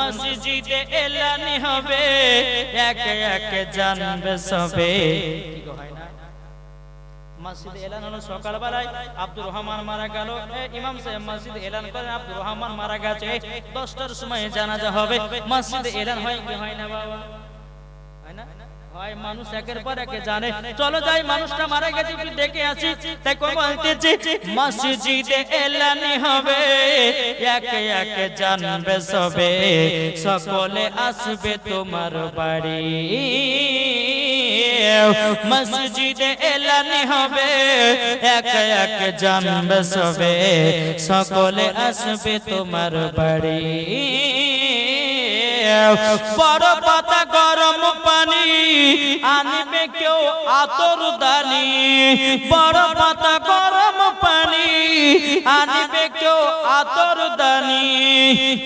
মসজিদে এলানি হবে, এক এক জানবে সবে। কি হয় না? মসজিদে এলান হলো সকালবেলায়, আব্দুর রহমান মারা গেল। ইমাম সাহেব মসজিদ এলান করেন, আব্দুর রহমান মারা গেছে। দশটার সময় জানাজা হবে। মসজিদ এলান হয় কি, হয় না বাবা? হয় না? মানুষ একের পর জানে। চলো হবে সকলে আসবে তোমার বাড়ি। মসজিদে এলানি হবে, একে একে জানবে সবে, সকলে আসবে তোমার বাড়ি। বড় পাতা গরম পানি আনবে কেউ আতর দানি। বড় পাতা গরম পানি আনবে কেউ আতর দানি।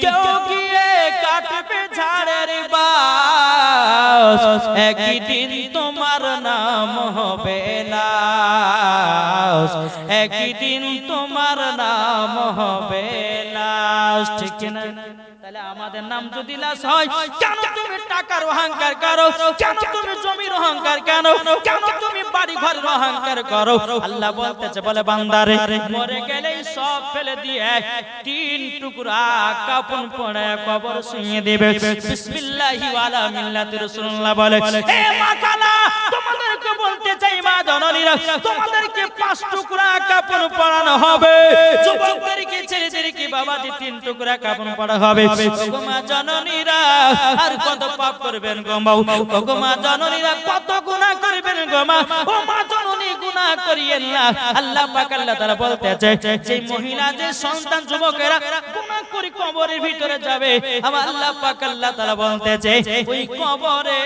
কেউ গিয়ে কাটবে ঝাড়ের বাস। একদিন তোমার নাম হবে লাশ। একদিন তোমার নাম হবে লাশ। ঠিক না তাহলে আমাদের নাম যদি লাশ হয়, কেন তুমি টাকার অহংকার করো? কেন তুমি জমির অহংকার কেন কেন তুমি বাড়ি ঘরের অহংকার করো? আল্লাহ বলতেছে, বলে বান্দারে, মরে গেলেই সব ফেলে দিয়ে তিন টুকরা কাপন পড়ে, কবর শুয়ে দেবে। বিসমিল্লাহি ওয়ালা মিল্লাতি রাসূলুল্লাহ বলে, এ মা কালা তোমাদেরকে বলতে চাই মা জননীরা, তোমাদেরকে পাঁচ টুকরা কাপড় পরানো হবে। যুবকদেরকে ছেলেদেরকে বাবাজি তিন টুকরা কাপড় পরা হবে। মা জননীরা আর কত পাপ করবেন গো মাও ওগো মা জননীরা কত গুনাহ করবেন গো মা। ও মা জননী গুনাহ করিয়েন না। আল্লাহ পাক আল্লাহ তাআলা বলতেছে যে মহিলা যে সন্তান যুবকেরা গুনাহ করে কবরের ভিতরে যাবে। আবার আল্লাহ পাক আল্লাহ তাআলা বলতেছে ওই কবরে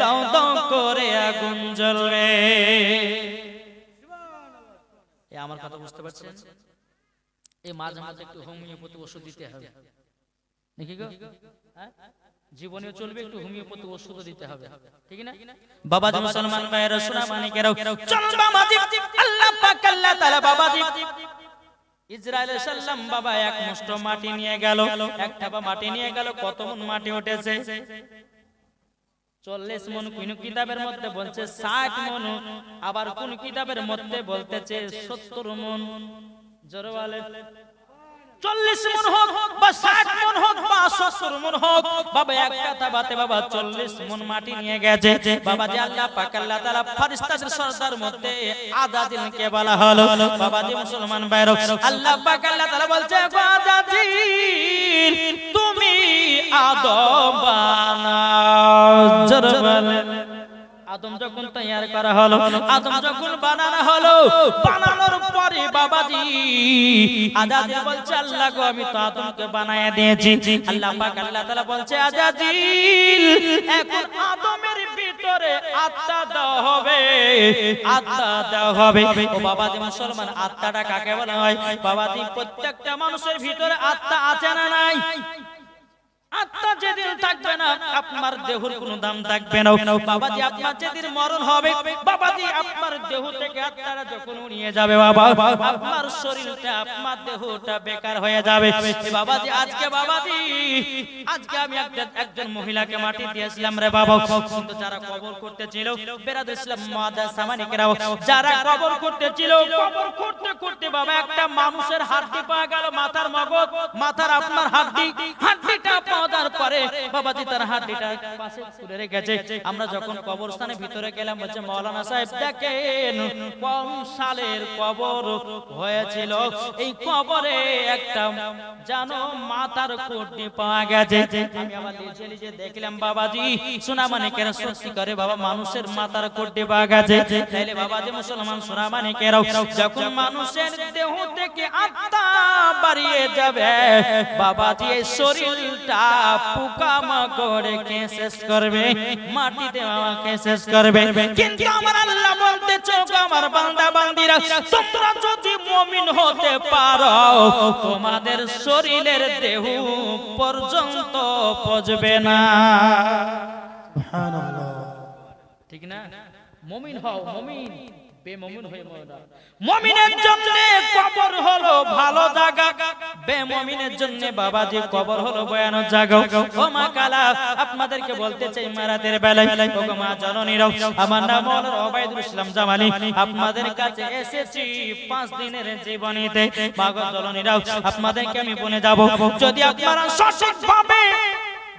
দাও দাও করে আগুন জ্বলবে। আমার কথা বুঝতে পারছেন? এই মাঝে মাঝে একটু হোমিওপ্যাথি ওষুধ দিতে হবে। নাকি গো। হ্যাঁ? জীবনেও চলবে, একটু হোমিওপ্যাথি ওষুধ দিতে হবে। ঠিক না? বাবাজি মুসলমান ভাইয়েরা, সোনা মানিকেরাও চলুন বাবাজি আল্লাহ পাক, আল্লাহ তাআলা বাবাজি। ইসরায়েলের সাল্লাম বাবা এক মুষ্ট মাটি নিয়ে গেল। এক থাবা মাটি নিয়ে গেল, কত মন মাটি উঠেছে? চল্লিশ মন কোন কিতাবের মধ্যে বলছে ষাট মন আবার কোন কিতাবের মধ্যে বলতেছে সত্তর মন। জোরে বলে চল্লিশ মন হোক বা ষাট মন হোক বা সত্তর মন হোক, বাবা এক কথা বাতে বাবা চল্লিশ মন মাটি নিয়ে গেছে। বাবা যে আল্লাহ পাক, আল্লাহ তাআলা ফেরেশতাদের সরদার মধ্যে আজাজিলকে বলা হলো। বাবা যে মুসলমান ভাইরা আল্লাহ পাক, আল্লাহ তাআলা বলছে আজাজিল তুমি আদম বানাও জোরে বলেন আদম যখন তৈয়ার করা হলো, আদম যখন বানানো হলো, বানানোর পরে বাবাজি আজাদিল বলছে, আল্লাহ গো, আমি তো আদমকে বানায় দিয়েছি। আল্লাহ পাক, আল্লাহ তাআলা বলছে আজাদিল এখন আদমের ভিতরে আত্মা দেওয়া হবে, আত্মা দেওয়া হবে। ও বাবাজি, মুসলমান, আত্মাটা কাকে বলা হয়? বাবাজি, প্রত্যেকটা মানুষের ভিতরে আত্মা আছে না নাই? আত্মা যেদিন থাকবে না আপনার দেহর কোনো দাম থাকবে না বাবাজি আপনার যেদিন মরণ হবে বাবাজি আপনার দেহ থেকে আত্মারা যখন নিয়ে যাবে বাবা আপনার শরীরটা আপনার দেহটা বেকার হয়ে যাবে বাবাজি আজকে বাবাজি আজকে আমি একজন একজন মহিলাকে মাটি দিয়েছিলাম রে বাবা কিন্তু যারা কবর করতে ছিল বেরাদ ইসলাম মাদা সামানিকেরাও যারা কবর করতে ছিল কবর করতে করতে বাবা একটা মানুষের হাড্ডি পাওয়া গেল মাথার মগজ মাথার আপনার হাড্ডি হাড্ডিটা পাওয়ার পরে বাবাজি তার পাশে রেখেছে। আমরা যখন কবরস্থানে ভিতরে গেলাম বলছে মৌলানা সাহেব দেখেন কোন সালের কবর হয়েছিল। এই কবরে একটা জানো কোটি পাওয়া গেছে। আমি আবার দেখলাম বাবাজি সোনা মানে কেন সত্যি করে বাবা মানুষের মাথার কোটি পাওয়া গেছে। তাইলে বাবাজি মুসলমান সোনা মানে কেন যখন মানুষের দেহ থেকে আত্মা বাড়িয়ে যাবে বাবাজি এই শরীরটা পোকামাকড়ে কে শেষ করবে? মাটিতে আমাকে শেষ করবে? কিন্তু আমার আল্লাহ বলতেছে আমার বান্দা বান্দিরা তোমরা যদি মুমিন হতে পারো তোমাদের শরীরের দেহ পর্যন্ত পচবে না। ঠিক না? মুমিন হও মুমিন। বেমমিন হয়ে মরা মমিনের জন্য কবর হলো ভালো জায়গা। বেমমিনের জন্য বাবাজি কবর হলো ভয়ানক জায়গা। ও মা কালা আপনাদেরকে বলতে চাই মারাতের বেলায়। ও মা জননীরাও আমার নাম হলো ওবাইদুল ইসলাম জামালি। আপনাদের কাছে এসেছি পাঁচ দিনের জীবনীতে। মা গো জননীরাও আপনাদেরকে আমি বলে যাব। যদি আপনারা সঠিকভাবে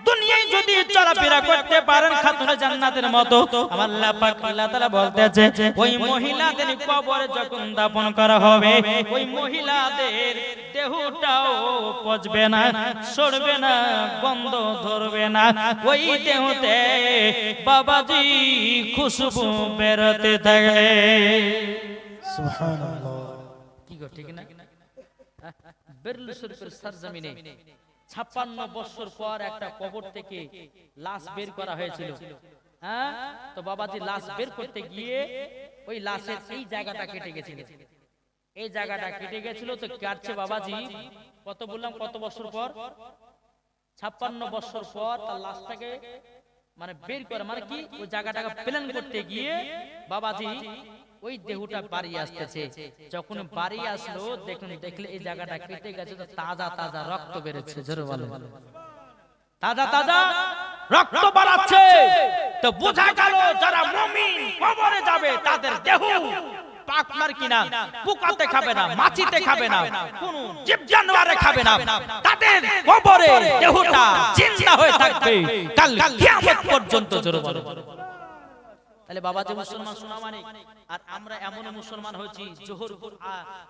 দুনিয়ায় যদি চলাফেরা করতে পারেন খাতুনে জান্নাতের মতো। আমার আল্লাহ পাক আল্লাহ তাআলা বলতেছে ওই মহিলাদের কবরে যখন দাফন করা হবে ওই মহিলাদের দেহটাও পচবে না সরবে না গন্ধ ধরবে না। ওই দেহতে বাবাজি খুশবু বেরোতে থাকে। সুবহানাল্লাহ। কি গো ঠিক না? বেরলু শরীফের সরজমিনে। ছাপ্পান্ন বছর পর একটা কবর থেকে লাশ বের করা হয়েছিল। হ্যাঁ? তো বাবাজি লাশ বের করতে গিয়ে ওই লাশের এই জায়গাটা কেটে গেছিল। এই জায়গাটা কেটে গেছিল তো কাটছে বাবাজি। কত বললাম? কত বছর পর? ছাপ্পান্ন বছর পর তার লাশটাকে মানে বের করে মানে কি? ওই জায়গাটাকে প্ল্যান করতে গিয়ে বাবাজি ওই দেহটা বাড়ি আসতেছে। যখন বাড়ি আসলো, দেখুন, দেখলে এই জায়গাটা কেটে গেছে, তো তাজা তাজা রক্ত বেরোচ্ছে, জোরে বলে তাজা তাজা রক্ত বাড়াচ্ছে। তো বোঝা গেল যারা মুমিন কবরে যাবে, তাদের দেহ পাকমার কিনা পোকাতে খাবে না, মাছিতে খাবে না, কোন জীব জানোয়ারে খাবে না। তাদের কবরে দেহটা জিন্দা হয়ে থাকবে। কাল কিয়ামত পর্যন্ত, জোরে বলে তাহলে বাবা যে মুসলমান শোনা মানে আর আমরা এমন মুসলমান হয়েছি, জোহর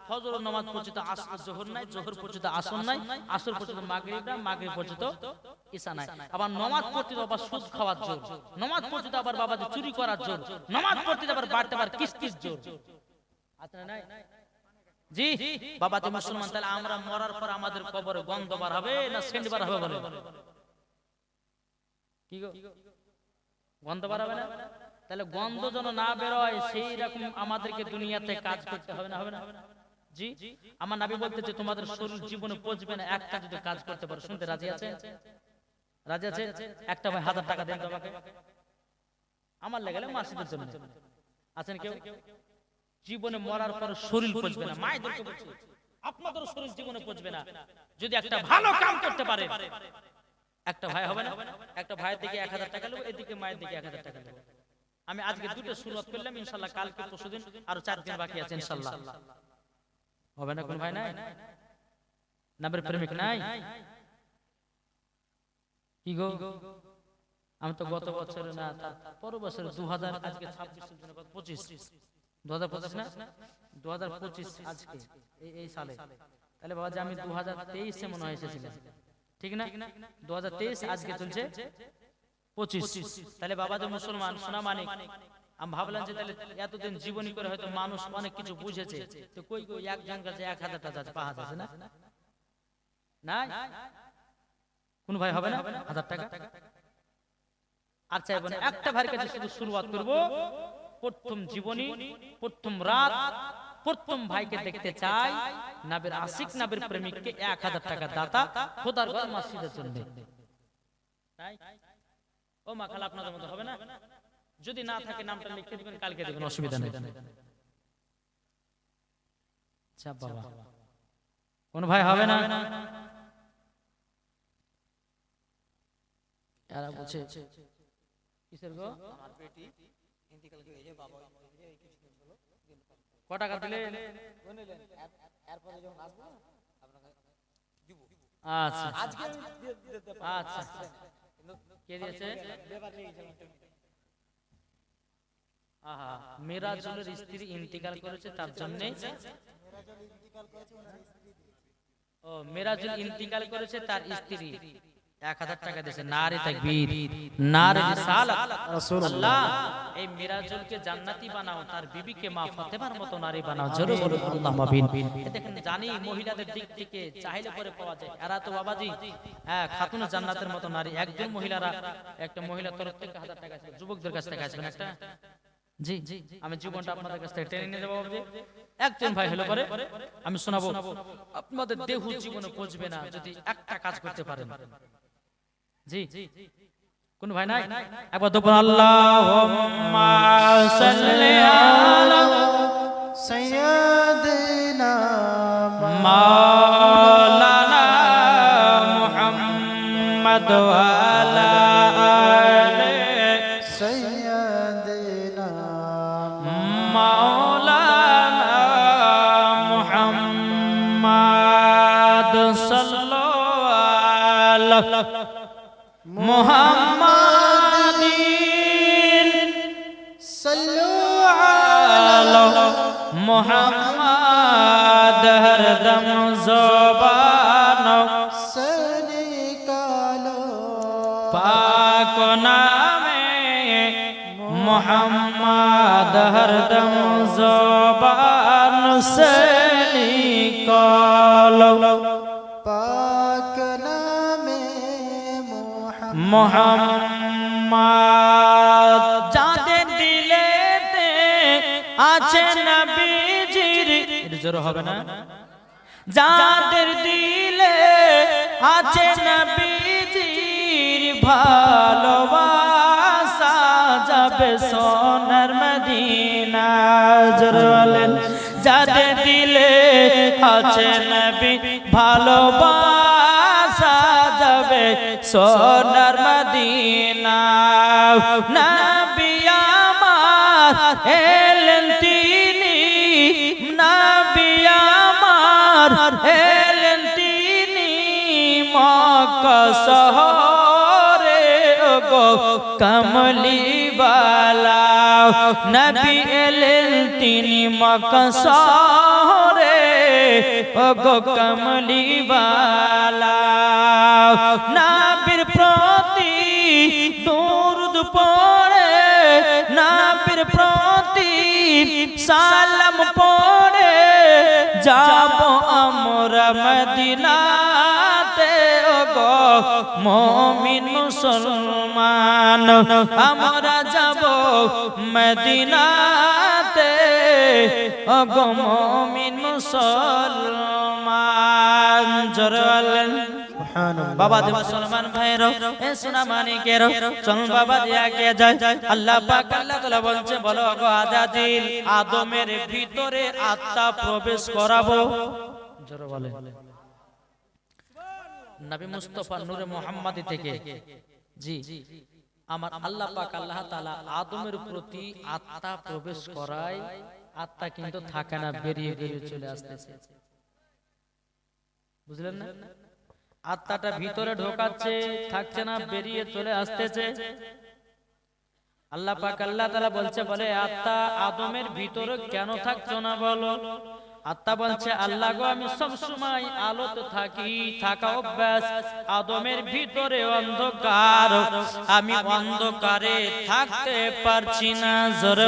ফজর নামাজ পর্যন্ত জোহর নাই, জোহর পর্যন্ত আসর নাই, আসর পর্যন্ত মাগরিব না মাগরিব পর্যন্ত ঈশা নাই। আবার নামাজ পড়তে তো আবার সুদ খাওয়ার জোর, নামাজ পড়তে তো আবার বাবা চুরি করার জোর, নামাজ পড়তে তো আবার বাড়তে আবার কিস্তির জোর। আছে না নাই? জি, বাবা মুসলমান, তাহলে আমরা মরার পর আমাদের কবরে গন্ধ বার হবে না বার হবে বলে? কি গো? গন্ধ বাড়াবে না? তাহলে গন্ধ যেন না বেরোয় সেই রকম আমাদেরকে দুনিয়াতে কাজ করতে হবে না হবে না জি? আমার নাবি বলতেছে তোমাদের শরীর জীবনে পচবে না একটা যদি কাজ করতে পারো শুনতে রাজি আছে? রাজি আছে? একটা ভাই হাজার টাকা দেন তোমাকে। আমার লেগেলে মাসিদের জন্য। আছেন কেউ? জীবনে মরার পর শরীর পচবে না মায়েদেরকে বলছি আপনাদের শরীর জীবনে পচবে না। যদি একটা ভালো কাম করতে পারে একটা ভাই হবে না? একটা ভাইয়ের দিকে এক হাজার টাকা নেব এদিকে মায়ের দিকে এক হাজার টাকা নেব আমি আজকে দুটো শুরুয়াত করলাম ইনশাল্লাহ কালকে পরশুদিন আরও চার দিন বাকি আছে ইনশাল্লাহ। হবে না কোন ভাই নাই? নামের প্রেমিক নাই? কি গো? আমি তো গত বছর না পর বছর দু হাজার আজকে ছাব্বিশ পঁচিশ। দু হাজার পঁচিশ না? দু হাজার পঁচিশ আজকে এই এই সালে। তাহলে বাবা যে আমি দু হাজার তেইশে মনে হয় এসেছিলাম। ঠিক না? দু হাজার তেইশ আজকে চলছে। পঁচিশ। তাহলে বাবা যে মুসলমান সোনা মানিক। আমি ভাবলাম যে তাহলে এতদিন জীবনী করে হয়তো মানুষ অনেক কিছু বুঝেছে। তো কই কই একজন কাছে এক হাজার টাকা পাঁচ আছে না? নাই? কোন ভাই হবে না? হাজার টাকা? আর চাইব না। একটা ভাইয়ের কাছে শুধু শুরুয়াত করব। প্রথম জীবনী প্রথম রাত প্রথম ভাইকে দেখতে চাই। নাবের আশিক নাবের প্রেমিককে এক হাজার টাকা দাতা। খোদার ঘর জন্য। তাই ও মা খালা আপনাদের মতো হবে না? যদি না থাকে নামটা লিখে দিবেন কালকে দিবেন অসুবিধা নেই। আচ্ছা বাবা। কোন ভাই হবে না? এরা বলছে কিসের গো? ক টাকা দিলে? আচ্ছা। আচ্ছা। কে দিয়েছে? আহা মেরাজুলের স্ত্রী ইন্তিকাল করেছে তার জন্য? ও মেরাজুল ইন্তিকাল করেছে তার স্ত্রী। এক হাজার টাকা দিয়েছে। নারে তাকবীর। নারে রিসালাত। আল্লাহ এই মিরাজুলকে জান্নাতি বানাও তার বিবিকে মা ফাতেমার মতো নারী বানাও। জোরে বলুন আল্লাহুম্মা আমিন। দেখেন জানি মহিলাদের দিক থেকে চাইলে পরে পাওয়া যায়। এরা তো বাবাজি। হ্যাঁ খাতুন জান্নাতের মতো নারী। একজন মহিলারা একটা মহিলা তরফ থেকে হাজার টাকা যুবকদের কাছ থেকে আসবেন একটা? জি আমি জীবনটা আপনাদের কাছ থেকে টেনে নিয়ে যাব একজন ভাই হলো পরে আমি শোনাবো আপনাদের দেহ জীবনে পচবে না যদি একটা কাজ করতে পারেন। জি কোন ভাই নাই? একবার তো আল্লাহুম্মা সাল্লি আলা সাইয়্যিদিনা মাওলানা মুহাম্মদ ওয়া আলা আলি সাইয়্যিদিনা মাওলানা মুহাম্মদ সাল্লাল্লাহু আলাইহি محمد صلوا على محمد هر دم زبان سنکالو پاک نام محمد هر دم زبان سنکالو মোহাম্মদ। যাদের দিলেতে আছে নবীজির জোর হবে না। যাদের দিলে আছে নবীজির ভালোবাসা যাবে সোনার মদিনা। জোর বলেন যাদের দিলে আছে নবী ভালোবাসা সোনার মদিনা। নবী আমার এলেন তিনি। নবী আমার এলেন তিনি মক্কা শহরে। গো কমলি বালা নবী এলেন তিনি মক্কা গো কমলি বালা নবীর প্রতি দরুদ পড়ে নবীর প্রতি সালাম পড়ে। যাব আমরা মদিনাতে গো মমিন মুসলমান। আমরা যাব মদিনাতে। গো মুসলমান জরওয়ালেন বাবা দে মুসলমান ভাইরো এ সোনা মানিকের চল বাবা দিয়া কে যায়? আল্লাহ পাক আল্লাহ তাআলা বলছে বলো গো আজাদিল আদমের ভিতরে আত্মা প্রবেশ করাবো। জোরে বলে নবী মুস্তাফা নূরে মুহাম্মাদি থেকে। জি। আমার আল্লাহ পাক আল্লাহ তাআলা আদমের প্রতি আত্মা প্রবেশ করায়। আত্মা কিন্তু থাকে না বেরিয়ে বেরিয়ে চলে আসতেছে। বুঝলেন না? আত্মাটা ভিতরে ঢোকাচ্ছে থাকছে না বেরিয়ে চলে আসতেছে। আল্লাহ পাক আল্লাহ তাআলা বলছে বলে আত্মা আদমের ভিতরে কেন থাকছো না বলো? আত্মা বলছে আল্লাহ গো আমি সব সময় আলোতে থাকি থাকা অভ্যাস। আদমের ভিতরে অন্ধকার। আমি অন্ধকারে থাকতে পারছি না জোরে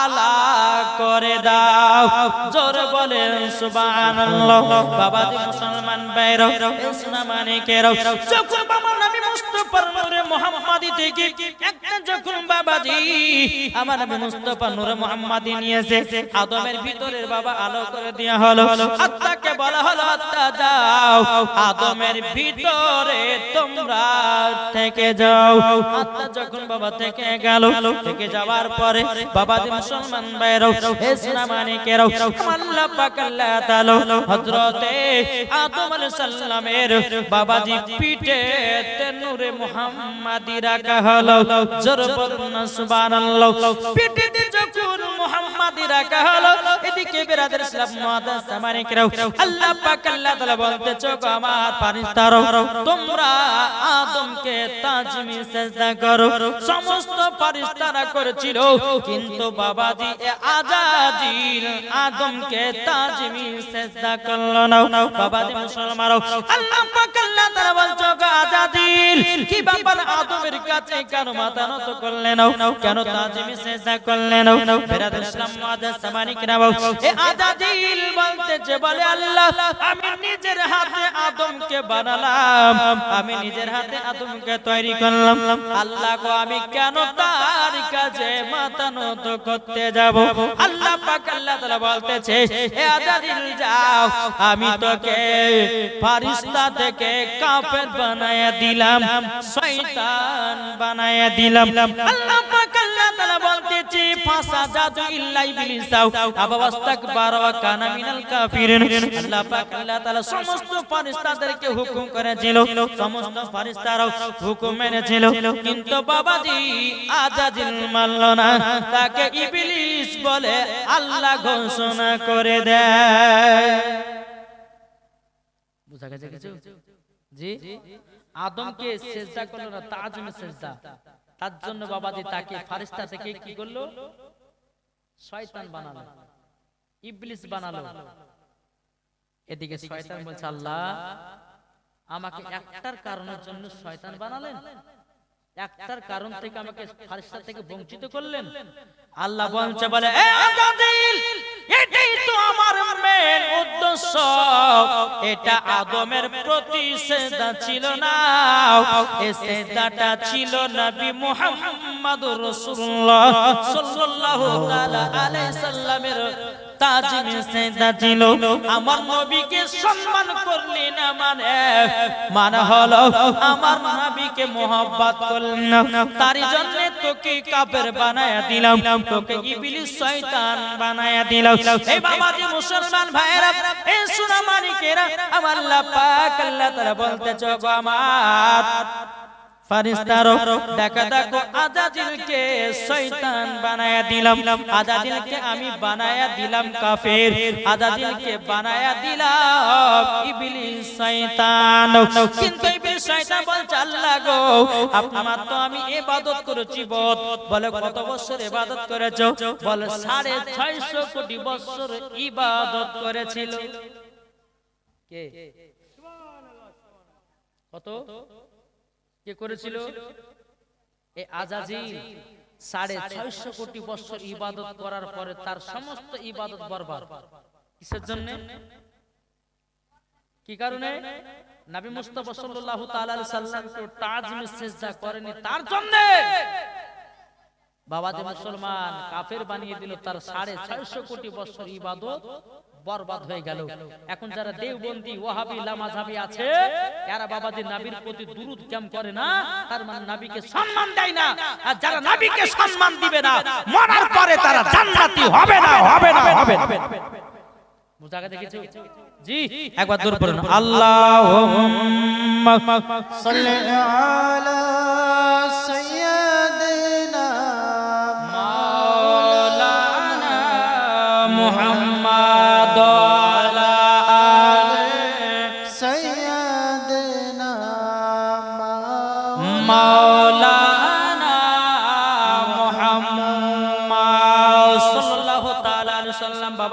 আলা করে দাও। জোর বলেন সুবহানাল্লাহ। বাবা মানিকের, যখন বাবা মুস্তাফা নূরে থেকে একটা যখন বাবাজি আমার নূরে নিয়েছে, আদমের ভিতরের বাবা আলো করে দেয়া হলো। আত্মাকে বলা হলো, আত্মা যাও আদমের ভিতরে তোমরা থেকে যাও। আত্মা যখন বাবা থেকে গেল, থেকে যাওয়ার পরে বাবা মুসলমান ভাইরাও হে সোনা মানিকেরাও আল্লাহ পাক আল্লাহ তাআলা হযরতে আদম আলাইহিস সালামের বাবাজি পিঠে তে নূরে মুহাম্মাদি রাখা হলো। জোর বলুন সুবহানাল্লাহ। পিঠে যখন মুহাম্মাদি রাখা হলো, এদিকে বিরাদের ইসলাম মুআদ্দাস সামানিকরাও, আল্লাহ পাক আল্লাহ তাআলা বলতেছো গো আমার ফারিস্তারো তোমরা আদমকে তাজমি সেজদা করো। সমস্ত ফারিস্তারা করেছিল, কিন্তু বাবাজি, এ আজাজিল আদমকে তাজমি সেজদা করল না। বাবাজি, মুসলমানও, আল্লাহ পাক আল্লাহ তাআলা বলছো আজাজিল কি ব্যাপার আদমের কাছে কেন মাথা নত করলেন কেন তাজিমি সেজদা করলেন ফেরাদ ইসলাম মুআদ্দাস সামানি কিরাম এ আজাজিল বলতেছে বলে, আল্লাহ, আমি নিজের হাতে আদমকে বানালাম, আমি নিজের হাতে আদমকে তৈরি করলাম। আল্লাহ গো, আমি কেন তার কাছে মাথা নত করতে যাব। আল্লাহ পাক আল্লাহ তাআলা বলতেছে হে আজাদিল যাও, আমি তোকে ফারিস্তা থেকে কাফের বানায়া দিলাম, শয়তান বানায়া দিলাম। আল্লাহ পাক বলতেছে ফাসা জাদু ইল্লা ইবলিস আবা ওয়াস্তাকবার ওয়া কানা মিনাল কাফিরিন। আল্লাহ পাক আল্লাহ তাআলা সমস্ত ফারিস্তাদেরকে হুকুম করেছিল। সমস্ত ফারিস্তারাও হুকুম মেনেছিল। কিন্তু বাবাজি আজাজিল মানল না। তাকে ইবলিস বলে আল্লাহ ঘোষণা করে দেয় বুঝা গেছে কিছু? জি? আদমকে সেজদা করল না তাজমে সেজদা। তার জন্য বাবাজি তাকে ফারিস্তা থেকে কি করল? শয়তান বানালো। ইবলিস বানালো। এদিকে শয়তান বলছে আল্লাহ আমাকে একটার কারণের জন্য শয়তান বানালেন। একটার কারণ থেকে আমাকে ফারিস্তা থেকে বঞ্চিত করলেন। আল্লাহ বলছে বলে "এ এটাই তো আমার মেন উদ্দেশ্য। এটা আদমের প্রতি সেজদা ছিল না। এই সেজদাটা ছিল নবী মুহাম্মদুর রাসূলুল্লাহ সাল্লাল্লাহু তাআলা আলাইহি সাল্লামের তাজিমে সেজদা ছিল। আমার নবীকে সম্মান করলি না মানে মানে হলো আমার নবীকে মোহাব্বত করলি না। তার জন্য তোকে কাফের বানায়া দিলাম, তোকে ইবলিস শয়তান বানায়া দিলাম। এই বাবাজি মুসলমান ভাইরা এই সোনা মানিকেরা আমার আল্লাহ পাক আল্লাহ তাআলা বলতেছে গো আমার ফারিস্তারো দেখা দেখো আজাজিলকে শয়তান বানায়া দিলাম। আজাজিলকে আমি বানায়া দিলাম কাফের। আজাজিলকে বানায়া দিলাম ইবলিস শয়তান। কিন্তু ইবলিস শয়তান বলছে আল্লাহ গো আপনার তো আমি ইবাদত করেছি বল বলে কত বছর ইবাদত করেছ? বলে সাড়ে ছয়শো কোটি বছর ইবাদত করেছিল। কে? কত? কে করেছিল? এই আজাজিল সাড়ে ছয়শো কোটি বছর ইবাদত করার পরে তার সমস্ত ইবাদত বরবাদ। কিসের জন্য? কি কারণে? নবী মুস্তাফা সাল্লাল্লাহু তাআলা আলাইহি সাল্লাম তো তাজমে সিজদা করেনি। তার জন্য! বাবা যে মুসলমান কাফের বানিয়ে দিল তার সাড়ে ছয়শো কোটি বছর ইবাদত। বরবাদ হয়ে গেল। এখন যারা দেওবন্দি ওহাবি লামাজাবি আছে এরা বাবাজি নাবির প্রতি দুরুদ কেম করে না তার মানে নাবিকে মানে সম্মান দেয় না। আর যারা নাবিকে সম্মান দিবে না মরার পরে তারা জান্নাতি হবে না হবে না হবে না। জি একবার দূর আল্লাহুম্মা সাল্লি আলা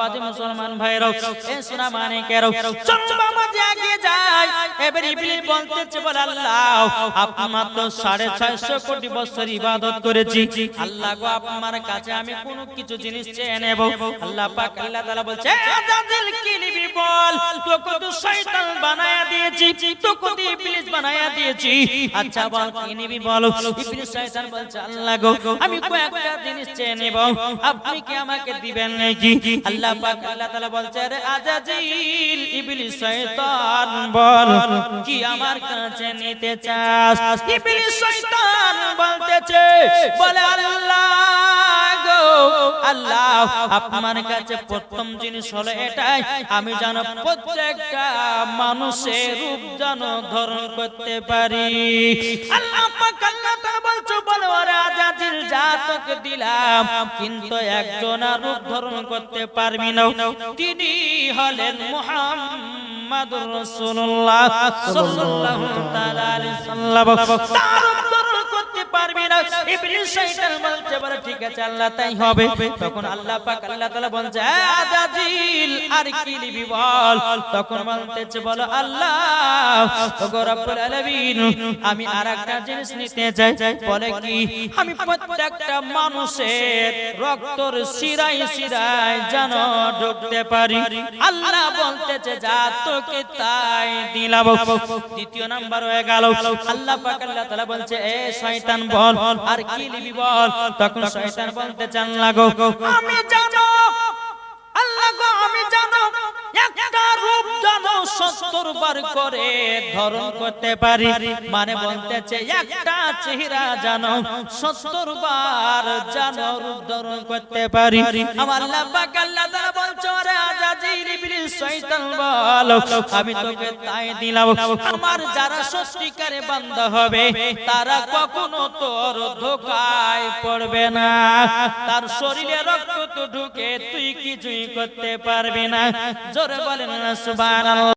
বাবাজি মুসলমান ভাইরাও এ সোনা মানিকেরাও যাই এবার ইবলিস বলতেছে, বলে আল্লাহ তো সাড়ে ছয়শো কোটি বছর ইবাদত করেছি। আল্লাহ গো, আপনার কাছে আমি কোনো কিছু জিনিস চেয়ে নেব। আল্লাহ পাক, আল্লাহ তাআলা বলছে বল? তোকে তো শয়তান বানায়া দিয়েছি, তোকে তো ইবলিস বানায়া দিয়েছি। আচ্ছা বল, কি নিবি বল? ইবলিস শয়তান বলছে, আল্লাহ গো, আমি কয়েকটা জিনিস চেয়ে নেব। আপনি কি আমাকে দিবেন নাকি? আল্লাহ পাক, আল্লাহ তাআলা বলছে, আরে আজাজিল, ইবলিস শয়তান বল। কি আমার কাছে নিতে চাস? ইবলিস শয়তান বলতেছে, বলে আল্লাহ গো, আল্লাহ, আপনার কাছে প্রথম জিনিস হলো এটাই। আমি যেন প্রত্যেকটা মানুষের রূপ যেন ধারণ করতে পারি। আল্লাহ পাক আল্লাহ তাআলা বলছো, বলে তোকে দিলাম, কিন্তু একজন আর রূপ ধারণ করতে পারবি না। তিনি হলেন মুহাম্মাদুর রাসূলুল্লাহ সাল্লাল্লাহু তাআলা আলাইহি সাল্লাম। আজাজিল, আর আমি আরেকটা জিনিস নিতে চাই। বলে কি, আমি প্রত্যেকটা মানুষের রক্তর শিরায় শিরায় যেন ঢুকতে পারি। আল্লাহ বলতেছে, যা তোকে তাই দিলাম দ্বিতীয় নাম্বার হয়ে গেল। আল্লাহ পাক, আল্লাহ তাআলা বলছে, এ শয়তান, বল আর কি লিবি বল? তখন শয়তান বলতে চান লাগো আমি জানো সত্তর বার করে ধরন করতে পারি। মানে বলতেছে, একটা চেহারা জানো সত্তর বার জানো ধরন করতে পারি। আমার আল্লাহ পাক আল্লাহ বলছে রে আজাজিল ইবলিস, শয়তান, বল, আমি তোকে তাই দিলাম। আমার যারা সত্যিকারে বান্দা হবে, তারা কখনো তোর ধোকায় পড়বে না। তার শরীরে রক্ত তো ঢুকে তুই কিছুই করতে পারবি না। জোরে বলেন না, সুবহানাল্লাহ।